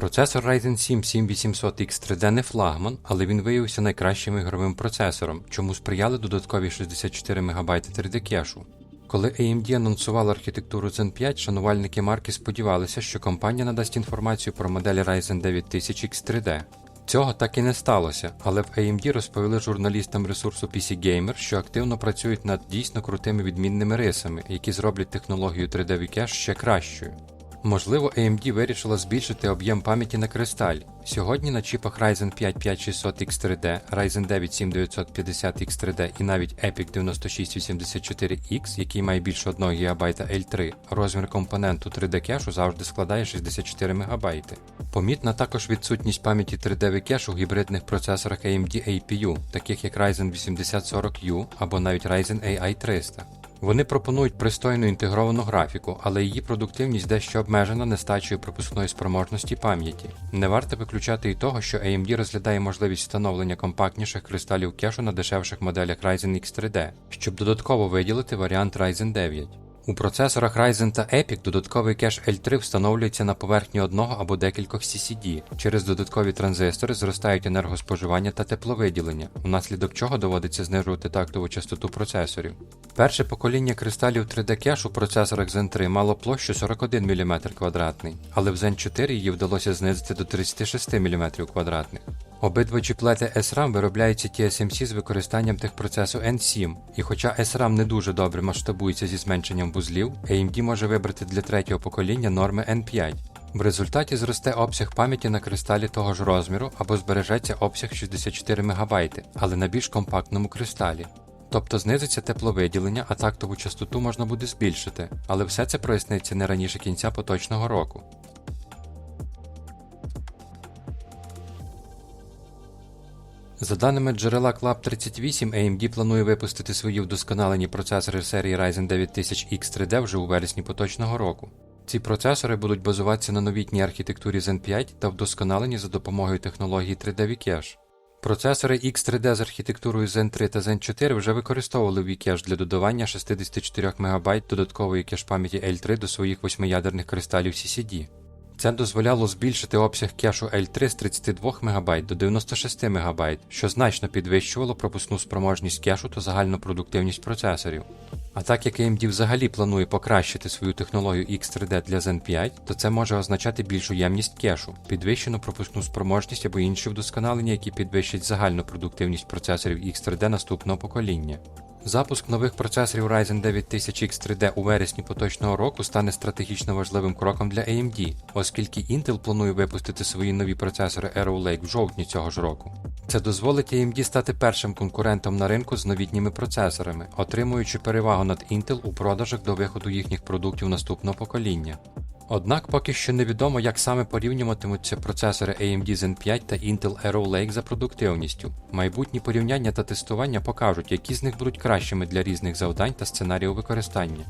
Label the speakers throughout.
Speaker 1: Процесор Ryzen 7 7800X3D не флагман, але він виявився найкращим ігровим процесором, чому сприяли додаткові 64 МБ 3D кешу. Коли AMD анонсувала архітектуру Zen 5, шанувальники марки сподівалися, що компанія надасть інформацію про моделі Ryzen 9000 X3D. Цього так і не сталося, але в AMD розповіли журналістам ресурсу PC Gamer, що активно працюють над дійсно крутими відмінними рисами, які зроблять технологію 3D Vcache ще кращою. Можливо, AMD вирішила збільшити об'єм пам'яті на кристалі. Сьогодні на чіпах Ryzen 5 5600X3D, Ryzen 9 7950X3D і навіть EPIC 9684X, який має більше 1 ГБ L3, розмір компоненту 3D кешу завжди складає 64 МБ. Помітна також відсутність пам'яті 3D кешу у гібридних процесорах AMD APU, таких як Ryzen 8040U або навіть Ryzen AI 300. Вони пропонують пристойну інтегровану графіку, але її продуктивність дещо обмежена нестачею пропускної спроможності пам'яті. Не варто виключати і того, що AMD розглядає можливість встановлення компактніших кристалів кешу на дешевших моделях Ryzen X3D, щоб додатково виділити варіант Ryzen 9. У процесорах Ryzen та EPIC додатковий кеш L3 встановлюється на поверхні одного або декількох CCD. Через додаткові транзистори зростають енергоспоживання та тепловиділення, внаслідок чого доводиться знижувати тактову частоту процесорів. Перше покоління кристалів 3D кеш у процесорах Zen 3 мало площу 41 мм але в Zen 4 її вдалося знизити до 36 мм. Обидва чіплети SRAM виробляються TSMC з використанням техпроцесу N7, і хоча SRAM не дуже добре масштабується зі зменшенням вузлів, AMD може вибрати для третього покоління норми N5. В результаті зросте обсяг пам'яті на кристалі того ж розміру або збережеться обсяг 64 МБ, але на більш компактному кристалі. Тобто знизиться тепловиділення, а тактову частоту можна буде збільшити, але все це проясниться не раніше кінця поточного року. За даними джерела Club 38, AMD планує випустити свої вдосконалені процесори серії Ryzen 9000 X3D вже у вересні поточного року. Ці процесори будуть базуватися на новітній архітектурі Zen 5 та вдосконалені за допомогою технології 3D Vcache. Процесори X3D з архітектурою Zen 3 та Zen 4 вже використовували Vcache для додавання 64 МБ додаткової кеш пам'яті L3 до своїх восьмиядерних кристалів CCD. Це дозволяло збільшити обсяг кешу L3 з 32 МБ до 96 МБ, що значно підвищувало пропускну спроможність кешу та загальну продуктивність процесорів. А так як AMD взагалі планує покращити свою технологію X3D для Zen 5, то це може означати більшу ємність кешу, підвищену пропускну спроможність або інші вдосконалення, які підвищать загальну продуктивність процесорів X3D наступного покоління. Запуск нових процесорів Ryzen 9000 X3D у вересні поточного року стане стратегічно важливим кроком для AMD, оскільки Intel планує випустити свої нові процесори Arrow Lake в жовтні цього ж року. Це дозволить AMD стати першим конкурентом на ринку з новітніми процесорами, отримуючи перевагу над Intel у продажах до виходу їхніх продуктів наступного покоління. Однак поки що невідомо, як саме порівнюватимуться процесори AMD Zen 5 та Intel Arrow Lake за продуктивністю. Майбутні порівняння та тестування покажуть, які з них будуть кращими для різних завдань та сценаріїв використання.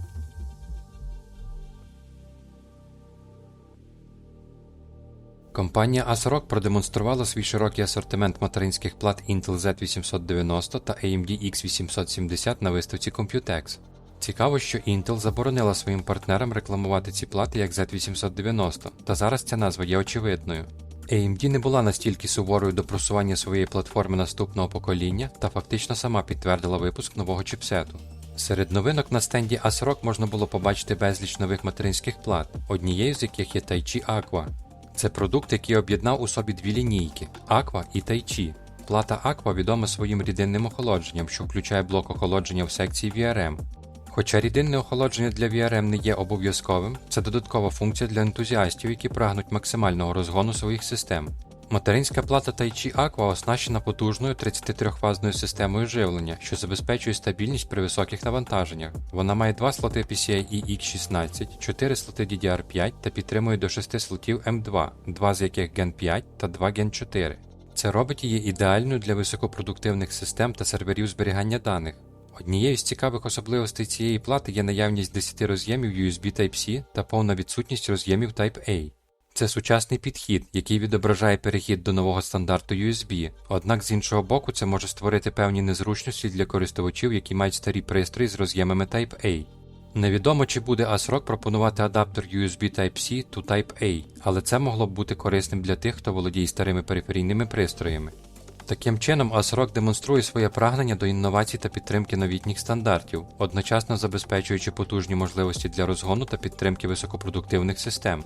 Speaker 1: Компанія ASRock продемонструвала свій широкий асортимент материнських плат Intel Z890 та AMD X870 на виставці Computex. Цікаво, що Intel заборонила своїм партнерам рекламувати ці плати як Z890, та зараз ця назва є очевидною. AMD не була настільки суворою до просування своєї платформи наступного покоління та фактично сама підтвердила випуск нового чіпсету. Серед новинок на стенді ASRock можна було побачити безліч нових материнських плат, однією з яких є Taichi Aqua. Це продукт, який об'єднав у собі дві лінійки Aqua і Taichi. Плата Aqua відома своїм рідинним охолодженням, що включає блок охолодження в секції VRM. Хоча рідинне охолодження для VRM не є обов'язковим, це додаткова функція для ентузіастів, які прагнуть максимального розгону своїх систем. Материнська плата Taichi Aqua оснащена потужною 33-фазною системою живлення, що забезпечує стабільність при високих навантаженнях. Вона має два слоти PCIe X16, 4 слоти DDR5 та підтримує до 6 слотів M2, два з яких Gen 5 та 2 Gen 4. Це робить її ідеальною для високопродуктивних систем та серверів зберігання даних. Однією з цікавих особливостей цієї плати є наявність 10 роз'ємів USB Type-C та повна відсутність роз'ємів Type-A. Це сучасний підхід, який відображає перехід до нового стандарту USB, однак з іншого боку це може створити певні незручності для користувачів, які мають старі пристрої з роз'ємами Type-A. Невідомо, чи буде ASRock пропонувати адаптер USB Type-C to Type-A, але це могло б бути корисним для тих, хто володіє старими периферійними пристроями. Таким чином, ASRock демонструє своє прагнення до інновацій та підтримки новітніх стандартів, одночасно забезпечуючи потужні можливості для розгону та підтримки високопродуктивних систем.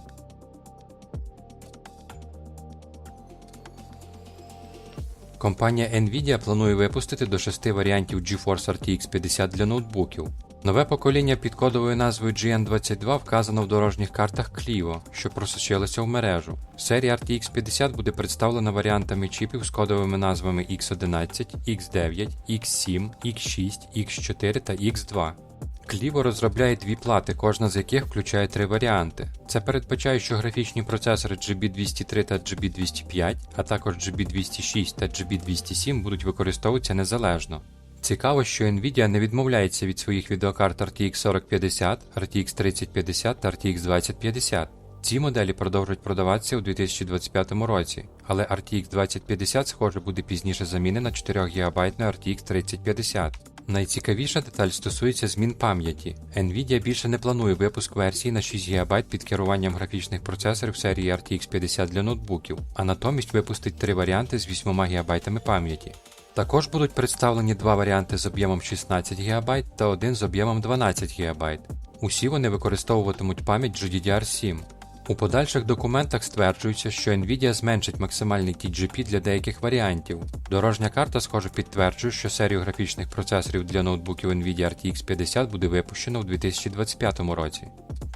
Speaker 1: Компанія Nvidia планує випустити до 6 варіантів GeForce RTX 50 для ноутбуків. Нове покоління під кодовою назвою GN22 вказано в дорожніх картах Clio, що просочилися в мережу. Серія RTX 50 буде представлена варіантами чіпів з кодовими назвами X11, X9, X7, X6, X4 та X2. Clivo розробляє дві плати, кожна з яких включає три варіанти. Це передбачає, що графічні процесори GB203 та GB205, а також GB206 та GB207 будуть використовуватися незалежно. Цікаво, що Nvidia не відмовляється від своїх відеокарт RTX 4050, RTX 3050 та RTX 2050. Ці моделі продовжують продаватися у 2025 році, але RTX 2050, схоже, буде пізніше замінена 4 ГБ на RTX 3050. Найцікавіша деталь стосується змін пам'яті. Nvidia більше не планує випуск версії на 6 ГБ під керуванням графічних процесорів серії RTX 50 для ноутбуків, а натомість випустить три варіанти з 8 ГБ пам'яті. Також будуть представлені два варіанти з об'ємом 16 ГБ та один з об'ємом 12 ГБ. Усі вони використовуватимуть пам'ять GDDR7. У подальших документах стверджується, що Nvidia зменшить максимальний TGP для деяких варіантів. Дорожня карта, схоже, підтверджує, що серію графічних процесорів для ноутбуків Nvidia RTX 50 буде випущено у 2025 році.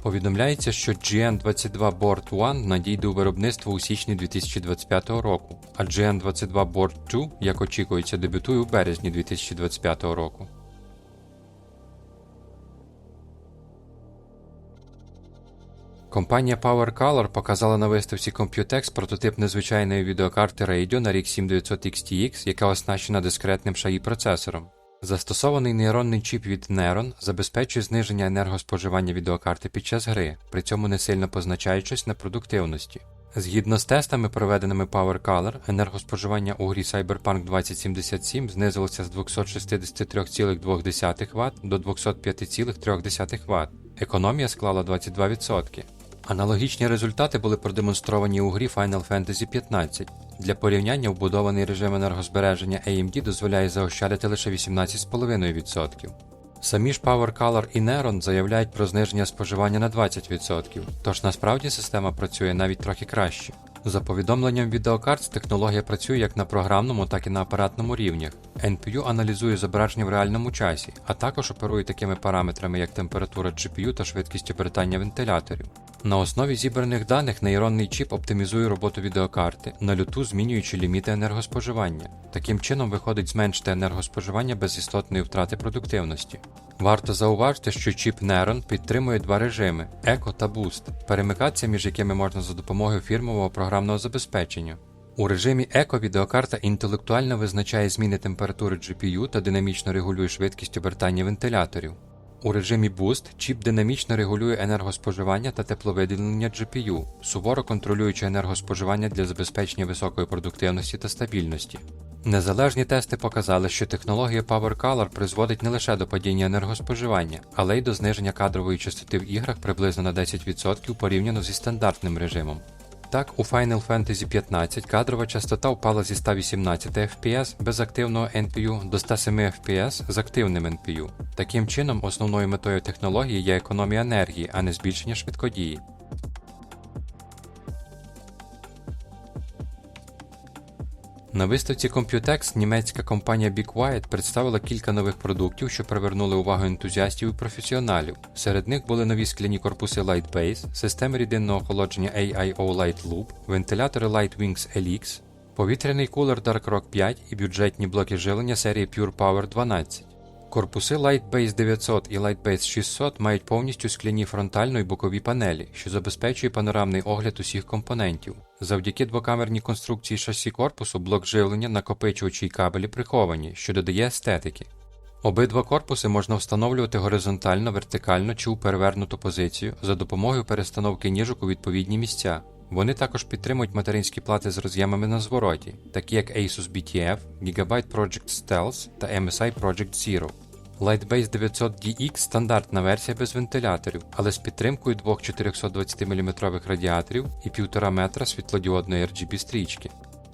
Speaker 1: Повідомляється, що GN22 Board 1 надійде у виробництво у січні 2025 року, а GN22 Board 2, як очікується, дебютує у березні 2025 року. Компанія PowerColor показала на виставці Computex прототип незвичайної відеокарти Radeon на RX 7900 XTX, яка оснащена дискретним шаї процесором. Застосований нейронний чіп від Neuron забезпечує зниження енергоспоживання відеокарти під час гри, при цьому не сильно позначаючись на продуктивності. Згідно з тестами, проведеними PowerColor, енергоспоживання у грі Cyberpunk 2077 знизилося з 263,2 Вт до 205,3 Вт. Економія склала 22%. Аналогічні результати були продемонстровані у грі Final Fantasy 15. Для порівняння вбудований режим енергозбереження AMD дозволяє заощадити лише 18,5%. Самі ж PowerColor і Neron заявляють про зниження споживання на 20%, тож насправді система працює навіть трохи краще. За повідомленням відеокарт, технологія працює як на програмному, так і на апаратному рівнях. NPU аналізує зображення в реальному часі, а також оперує такими параметрами, як температура GPU та швидкість обертання вентиляторів. На основі зібраних даних нейронний чіп оптимізує роботу відеокарти, на люту змінюючи ліміти енергоспоживання. Таким чином виходить зменшити енергоспоживання без істотної втрати продуктивності. Варто зауважити, що чіп Neuron підтримує два режими Eco та Boost, перемикатися між якими можна за допомогою фірмового програмного забезпечення. У режимі Eco відеокарта інтелектуально визначає зміни температури GPU та динамічно регулює швидкість обертання вентиляторів. У режимі Boost чіп динамічно регулює енергоспоживання та тепловиділення GPU, суворо контролюючи енергоспоживання для забезпечення високої продуктивності та стабільності. Незалежні тести показали, що технологія PowerColor призводить не лише до падіння енергоспоживання, але й до зниження кадрової частоти в іграх приблизно на 10% порівняно зі стандартним режимом. Так, у Final Fantasy 15 кадрова частота впала зі 118 FPS без активного NPU до 107 FPS з активним NPU. Таким чином, основною метою технології є економія енергії, а не збільшення швидкодії. На виставці Computex німецька компанія BeQuiet представила кілька нових продуктів, що привернули увагу ентузіастів і професіоналів. Серед них були нові скляні корпуси Lightbase, системи рідинного охолодження AIO Light Loop, вентилятори Lightwings LX, повітряний кулер DarkRock 5 і бюджетні блоки живлення серії Pure Power 12. Корпуси Lightbase 900 і Lightbase 600 мають повністю скляні фронтальну і бокові панелі, що забезпечує панорамний огляд усіх компонентів. Завдяки двокамерній конструкції шасі корпусу блок живлення, накопичувачі й кабелі приховані, що додає естетики. Обидва корпуси можна встановлювати горизонтально, вертикально чи у перевернуту позицію за допомогою перестановки ніжок у відповідні місця. Вони також підтримують материнські плати з роз'ємами на звороті, такі як Asus BTF, Gigabyte Project Stealth та MSI Project Zero. Lightbase 900 DX стандартна версія без вентиляторів, але з підтримкою двох 420 мм радіаторів і 1,5 метра світлодіодної RGB стрічки.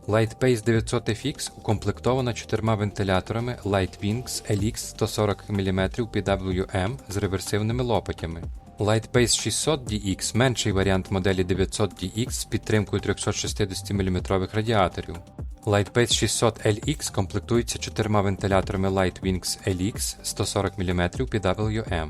Speaker 1: Lightbase 900 FX укомплектована чотирма вентиляторами Lightwings LX 140 мм PWM з реверсивними лопатями. Lightbase 600 DX менший варіант моделі 900 DX з підтримкою 360 мм радіаторів. Lightbase 600 LX комплектується чотирма вентиляторами Lightwings LX 140 мм PWM.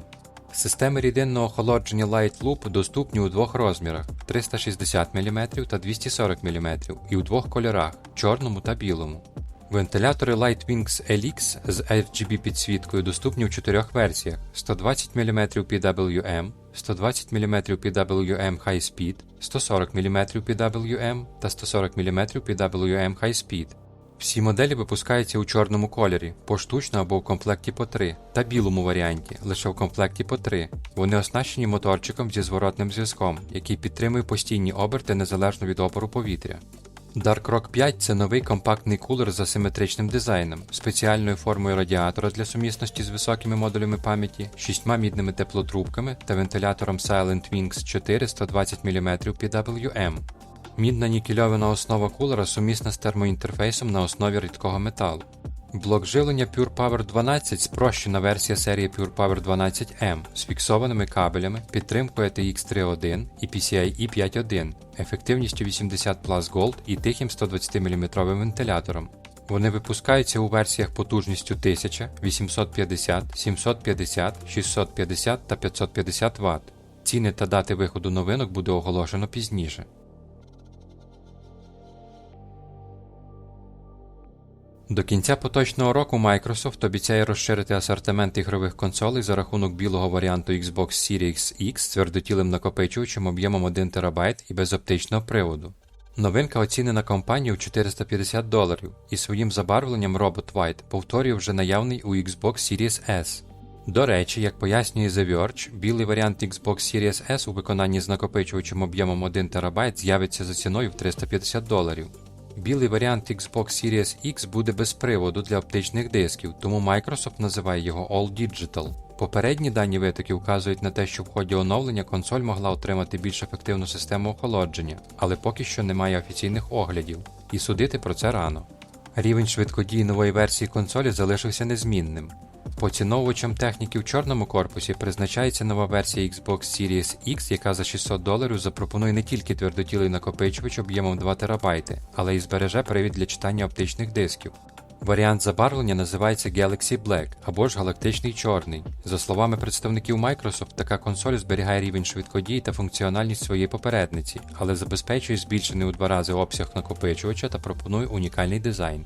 Speaker 1: Системи рідинного охолодження Light Loop доступні у двох розмірах 360 мм та 240 мм і у двох кольорах чорному та білому. Вентилятори Lightwings LX з RGB підсвіткою доступні у чотирьох версіях: 120 мм PWM, 120 мм PWM High Speed, 140 мм PWM та 140 мм PWM High Speed. Всі моделі випускаються у чорному кольорі, поштучно або в комплекті по 3, та білому варіанті, лише в комплекті по 3. Вони оснащені моторчиком зі зворотним зв'язком, який підтримує постійні оберти незалежно від опору повітря. Dark Rock 5 це новий компактний кулер з асиметричним дизайном, спеціальною формою радіатора для сумісності з високими модулями пам'яті, шістьма мідними теплотрубками та вентилятором Silent Wings 4 120 мм PWM. Мідна нікельована основа кулера сумісна з термоінтерфейсом на основі рідкого металу. Блок живлення Pure Power 12 спрощена версія серії Pure Power 12M з фіксованими кабелями, підтримкою ATX 3.1 і PCIe 5.1, ефективністю 80 Plus Gold і тихим 120 мм вентилятором. Вони випускаються у версіях потужністю 1000, 850, 750, 650 та 550 Вт. Ціни та дати виходу новинок буде оголошено пізніше. До кінця поточного року Microsoft обіцяє розширити асортимент ігрових консолей за рахунок білого варіанту Xbox Series X з твердотілим накопичувачем об'ємом 1 ТБ і без оптичного приводу. Новинка оцінена компанією в 450 доларів і своїм забарвленням Robot White повторює вже наявний у Xbox Series S. До речі, як пояснює The Verge, білий варіант Xbox Series S у виконанні з накопичувачем об'ємом 1 ТБ з'явиться за ціною в 350 доларів. Білий варіант Xbox Series X буде без приводу для оптичних дисків, тому Microsoft називає його All Digital. Попередні дані витоки вказують на те, що в ході оновлення консоль могла отримати більш ефективну систему охолодження, але поки що немає офіційних оглядів, і судити про це рано. Рівень швидкодії нової версії консолі залишився незмінним. Поціновувачам техніки в чорному корпусі призначається нова версія Xbox Series X, яка за 600 доларів запропонує не тільки твердотілий накопичувач об'ємом 2 ТБ, але й збереже привід для читання оптичних дисків. Варіант забарвлення називається Galaxy Black або ж галактичний чорний. За словами представників Microsoft, така консоль зберігає рівень швидкодії та функціональність своєї попередниці, але забезпечує збільшений у два рази обсяг накопичувача та пропонує унікальний дизайн.